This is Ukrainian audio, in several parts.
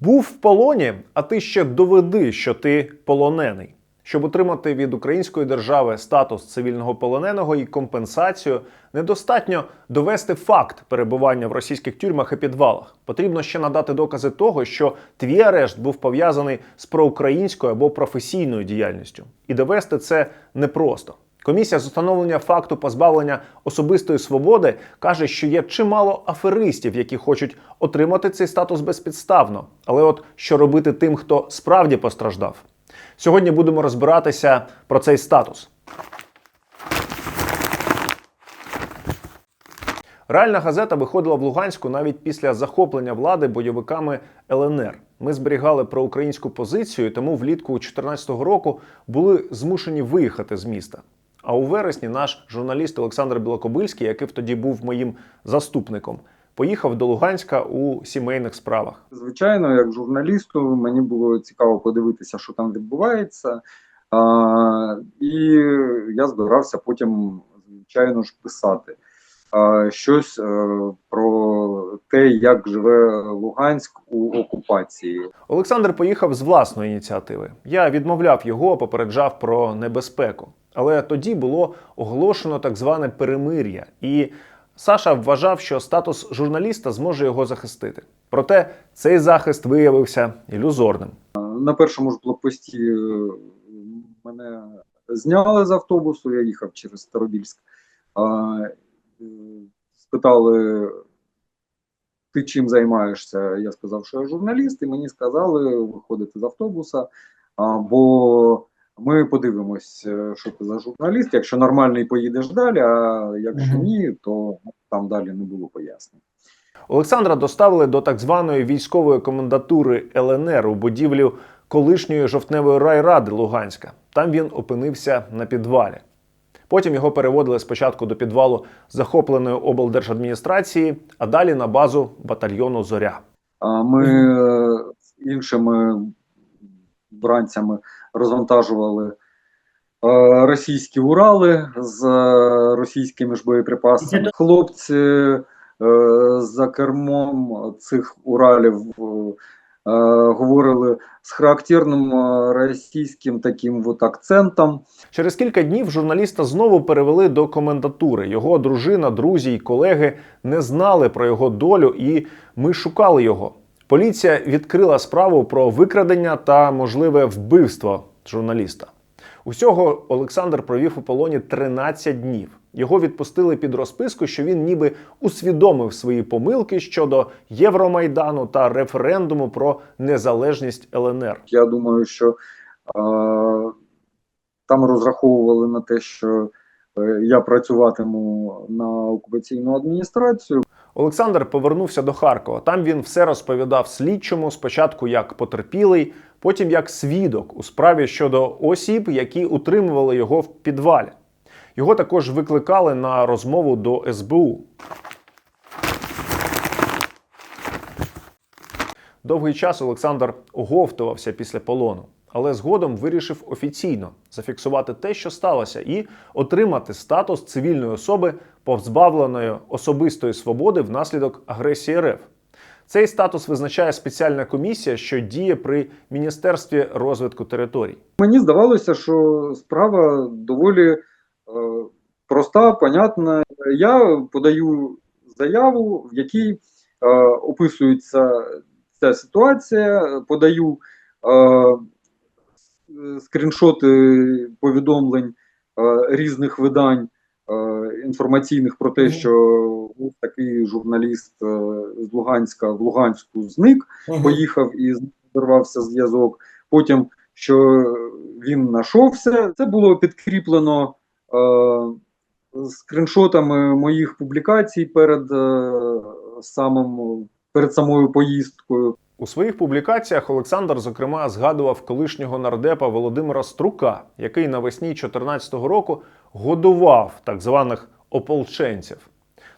Був в полоні, а ти ще доведи, що ти полонений. Щоб отримати від української держави статус цивільного полоненого і компенсацію, недостатньо довести факт перебування в російських тюрмах і підвалах. Потрібно ще надати докази того, що твій арешт був пов'язаний з проукраїнською або професійною діяльністю. І довести це непросто. Комісія з установлення факту позбавлення особистої свободи каже, що є чимало аферистів, які хочуть отримати цей статус безпідставно. Але от що робити тим, хто справді постраждав? Сьогодні будемо розбиратися про цей статус. Реальна газета виходила в Луганську навіть після захоплення влади бойовиками ЛНР. Ми зберігали проукраїнську позицію, тому влітку 2014 року були змушені виїхати з міста. А у вересні наш журналіст Олександр Білокобильський, який тоді був моїм заступником, поїхав до Луганська у сімейних справах. Звичайно, як журналісту, мені було цікаво подивитися, що там відбувається. А, і я збирався потім, звичайно ж, писати щось е, про те, як живе Луганськ у окупації. Олександр поїхав з власної ініціативи. Я відмовляв його, попереджав про небезпеку. Але тоді було оголошено так зване перемир'я, і Саша вважав, що статус журналіста зможе його захистити. Проте цей захист виявився ілюзорним. На першому ж блокпості е, мене зняли з автобусу, я їхав через Старобільськ. Спитали, ти чим займаєшся? Я сказав, що я журналіст, і мені сказали виходити з автобуса, бо ми подивимось, е, що ти за журналіст. Якщо нормальний, поїдеш далі, а якщо ні, то там далі не було пояснень. Олександра доставили до так званої військової комендатури ЛНР у будівлю колишньої жовтневої райради Луганська. Там він опинився на підвалі. Потім його переводили спочатку до підвалу захопленої облдержадміністрації, а далі на базу батальйону Зоря. А Ми е, з іншими бранцями розвантажували е, російські Урали з е, російськими ж боєприпасами. Хлопці е, за кермом цих Уралів е, говорили з характерним е, російським таким от акцентом. Через кілька днів журналіста знову перевели до комендатури. Його дружина, друзі й колеги не знали про його долю, і ми шукали його. Поліція відкрила справу про викрадення та можливе вбивство журналіста. Усього Олександр провів у полоні 13 днів. Його відпустили під розписку, що він ніби усвідомив свої помилки щодо Євромайдану та референдуму про незалежність ЛНР. Я думаю, що е, там розраховували на те, що е, я працюватиму на окупаційну адміністрацію. Олександр повернувся до Харкова. Там він все розповідав слідчому спочатку як потерпілий, потім як свідок у справі щодо осіб, які утримували його в підвалі. Його також викликали на розмову до СБУ. Довгий час Олександр оговтувався після полону, але згодом вирішив офіційно зафіксувати те, що сталося, і отримати статус цивільної особи, позбавленої особистої свободи внаслідок агресії РФ. Цей статус визначає спеціальна комісія, що діє при Міністерстві розвитку територій. Мені здавалося, що справа доволі проста, понятна. Я подаю заяву, в якій е, описується ця ситуація, подаю е, скріншоти повідомлень е, різних видань е, інформаційних про те, що був такий журналіст е, з Луганська в Луганську зник поїхав і зірвався зв'язок. Потім, що він знайшовся, це було підкріплено е, скріншотами моїх публікацій перед е, самим перед самою поїздкою. У своїх публікаціях Олександр, зокрема, згадував колишнього нардепа Володимира Струка, який навесні 2014 року годував так званих ополченців.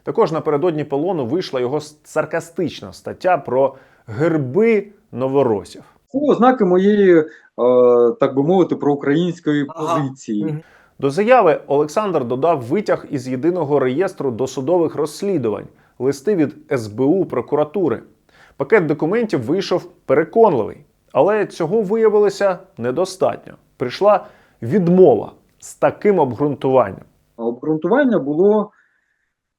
Також напередодні полону вийшла його саркастична стаття про герби новоросів. Це ознаки моєї, е, так би мовити, проукраїнської Ага. позиції. До заяви Олександр додав витяг із єдиного реєстру досудових розслідувань, листи від СБУ прокуратури. Пакет документів вийшов переконливий, але цього виявилося недостатньо. Прийшла відмова з таким обґрунтуванням. Обґрунтування було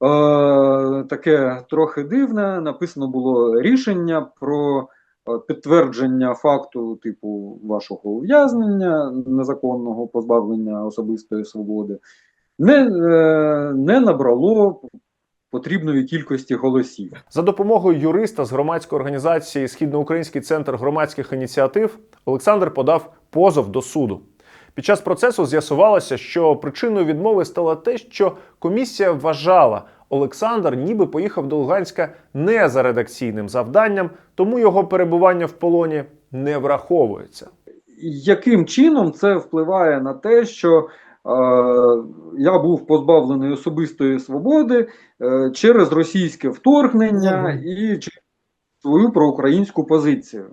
е, таке трохи дивне. Написано було рішення про підтвердження факту типу вашого ув'язнення, незаконного позбавлення особистої свободи, не, е, не набрало потрібної кількості голосів. За допомогою юриста з громадської організації Східноукраїнський центр громадських ініціатив Олександр подав позов до суду. Під час процесу з'ясувалося, що причиною відмови стало те, що комісія вважала, Олександр ніби поїхав до Луганська не за редакційним завданням, тому його перебування в полоні не враховується. яким чином це впливає на те, що е, я був позбавлений особистої свободи е, через російське вторгнення і через свою проукраїнську позицію.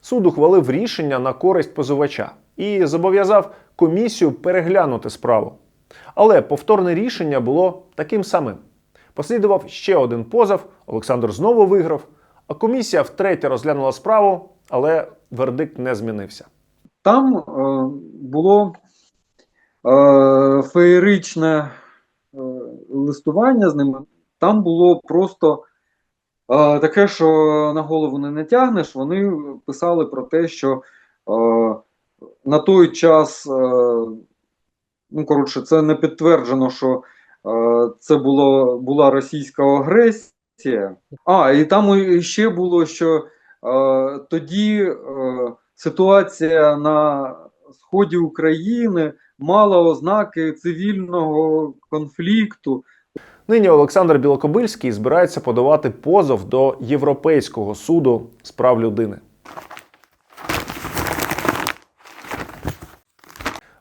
Суд ухвалив рішення на користь позивача і зобов'язав комісію переглянути справу. Але повторне рішення було таким самим. Послідував ще один позов, Олександр знову виграв, а комісія втретє розглянула справу, але вердикт не змінився. Там е, було е, феєричне е, листування з ними. Там було просто е, таке, що на голову не натягнеш. Вони писали про те, що е, на той час, е, ну коротше, це не підтверджено, що це було, була російська агресія. А, і там ще було, що е, тоді е, ситуація на сході України мала ознаки цивільного конфлікту. Нині Олександр Білокобильський збирається подавати позов до Європейського суду з прав людини.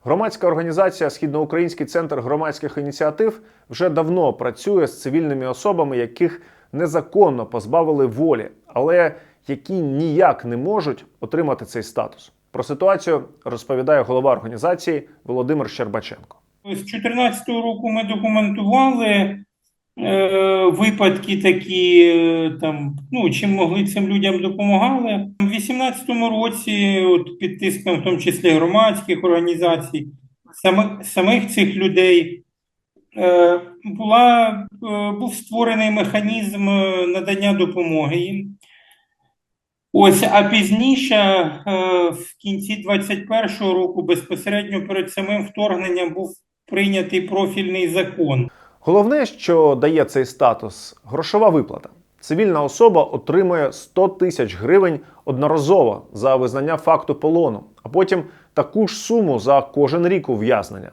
Громадська організація Східноукраїнський центр громадських ініціатив вже давно працює з цивільними особами, яких незаконно позбавили волі, але які ніяк не можуть отримати цей статус. Про ситуацію розповідає голова організації Володимир Щербаченко. З 2014 року ми документували випадки такі, е, там, ну, чим могли цим людям допомагали. У 2018 році, от, під тиском, в тому числі громадських організацій, самих, самих цих людей, е, була, е, був створений механізм е, надання допомоги їм. Ось, а пізніше, е, в кінці 21-го року, безпосередньо перед самим вторгненням, був прийнятий профільний закон. Головне, що дає цей статус грошова виплата. Цивільна особа отримує 100 тисяч гривень одноразово за визнання факту полону, а потім таку ж суму за кожен рік ув'язнення.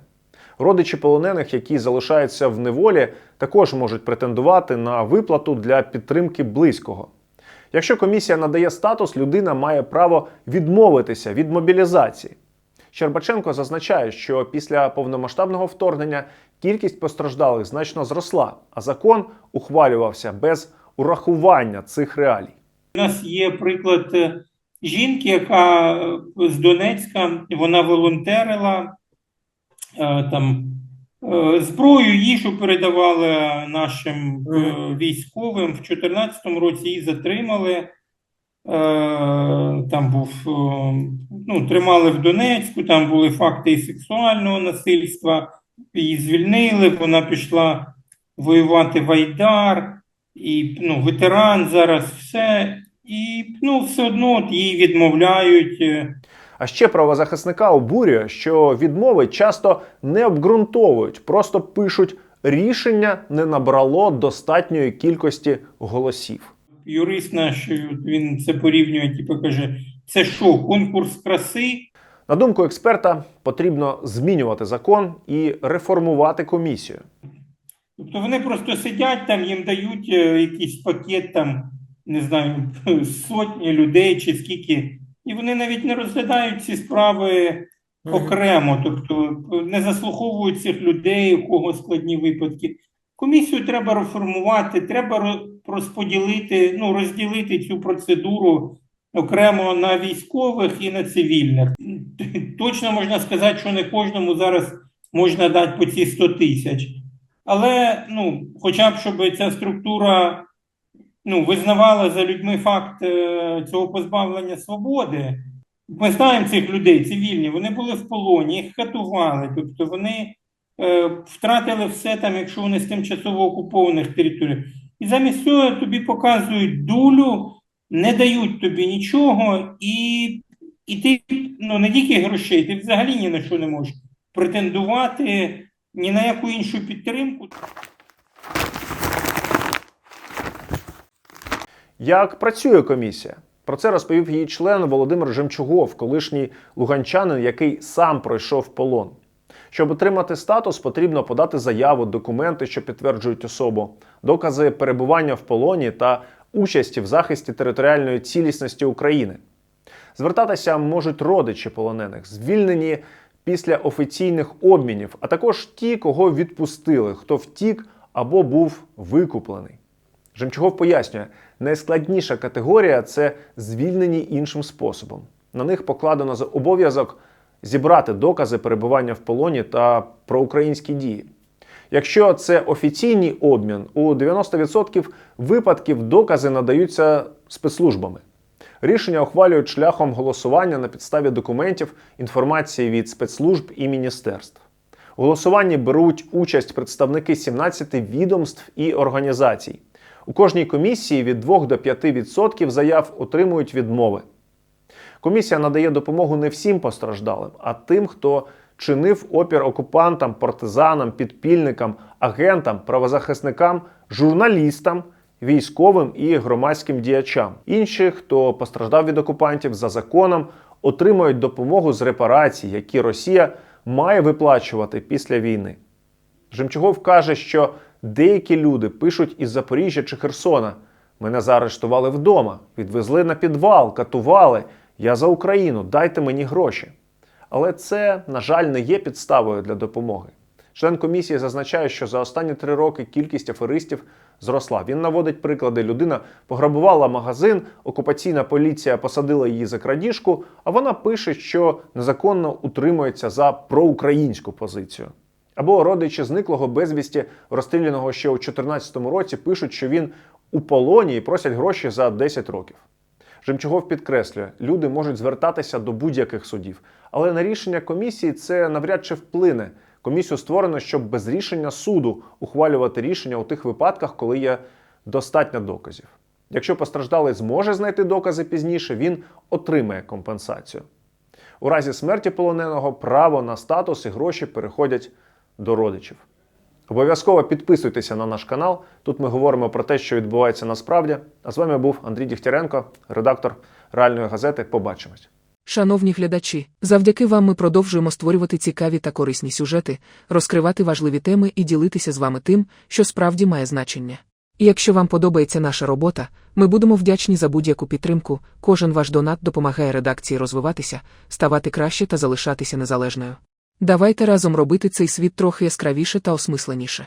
Родичі полонених, які залишаються в неволі, також можуть претендувати на виплату для підтримки близького. Якщо комісія надає статус, людина має право відмовитися від мобілізації. Щербаченко зазначає, що після повномасштабного вторгнення кількість постраждалих значно зросла, а закон ухвалювався без урахування цих реалій. У нас є приклад е, жінки, яка е, з Донецька, вона волонтерила е, там. Зброю, їжу передавали нашим військовим. В 2014 році її затримали. Там був, ну, тримали в Донецьку, там були факти і сексуального насильства. Її звільнили, вона пішла воювати в Айдар, і ну, ветеран зараз все. І ну, все одно от їй відмовляють. е, А ще правозахисника обурює, що відмови часто не обґрунтовують, просто пишуть рішення не набрало достатньої кількості голосів. Юрист наш він це порівнює, типу каже: це що, конкурс краси? На думку експерта, потрібно змінювати закон і реформувати комісію. Тобто вони просто сидять там, їм дають е, якийсь пакет, там, не знаю, сотні людей чи скільки, і вони навіть не розглядають ці справи окремо, тобто не заслуховують цих людей, у кого складні випадки. Комісію треба реформувати, треба розподілити, ну, розділити цю процедуру окремо на військових і на цивільних. Точно можна сказати, що не кожному зараз можна дати по ці 100 тисяч. Але ну, хоча б щоб ця структура ну, визнавала за людьми факт е, цього позбавлення свободи. Ми знаємо цих людей цивільні, вони були в полоні, їх катували, тобто вони е, втратили все там, якщо вони з тимчасово окупованих територій. І замість цього тобі показують дулю, не дають тобі нічого, і, і ти ну, не тільки грошей, ти взагалі ні на що не можеш претендувати, ні на яку іншу підтримку. Як працює комісія? Про це розповів її член Володимир Жемчугов, колишній луганчанин, який сам пройшов полон. Щоб отримати статус, потрібно подати заяву, документи, що підтверджують особу, докази перебування в полоні та участі в захисті територіальної цілісності України. Звертатися можуть родичі полонених, звільнені після офіційних обмінів, а також ті, кого відпустили, хто втік або був викуплений. Жемчугов пояснює, найскладніша категорія це звільнені іншим способом. На них покладено за обов'язок зібрати докази перебування в полоні та про українські дії. Якщо це офіційний обмін, у 90% випадків докази надаються спецслужбами. Рішення ухвалюють шляхом голосування на підставі документів, інформації від спецслужб і міністерств. У голосуванні беруть участь представники 17 відомств і організацій. У кожній комісії від 2 до 5% заяв отримують відмови. Комісія надає допомогу не всім постраждалим, а тим, хто чинив опір окупантам, партизанам, підпільникам, агентам, правозахисникам, журналістам, військовим і громадським діячам. Інші, хто постраждав від окупантів за законом, отримують допомогу з репарацій, які Росія має виплачувати після війни. Жемчугов каже, що деякі люди пишуть із Запоріжжя чи Херсона. Мене заарештували вдома, відвезли на підвал, катували. Я за Україну, дайте мені гроші. Але це, на жаль, не є підставою для допомоги. Член комісії зазначає, що за останні три роки кількість аферистів зросла. Він наводить приклади: людина пограбувала магазин, окупаційна поліція посадила її за крадіжку, а вона пише, що незаконно утримується за проукраїнську позицію. Або родичі зниклого безвісті, розстріляного ще у 2014 році, пишуть, що він у полоні і просять гроші за 10 років. Жемчугов підкреслює, люди можуть звертатися до будь-яких судів, але на рішення комісії це навряд чи вплине. Комісію створено, щоб без рішення суду ухвалювати рішення у тих випадках, коли є достатньо доказів. Якщо постраждалий зможе знайти докази пізніше, він отримає компенсацію. У разі смерті полоненого право на статус і гроші переходять до родичів. Обов'язково підписуйтеся на наш канал. Тут ми говоримо про те, що відбувається насправді. А з вами був Андрій Дігтяренко, редактор реальної газети. Побачимось. Шановні глядачі, завдяки вам ми продовжуємо створювати цікаві та корисні сюжети, розкривати важливі теми і ділитися з вами тим, що справді має значення. І якщо вам подобається наша робота, ми будемо вдячні за будь-яку підтримку. Кожен ваш донат допомагає редакції розвиватися, ставати краще та залишатися незалежною. Давайте разом робити цей світ трохи яскравіше та осмисленіше.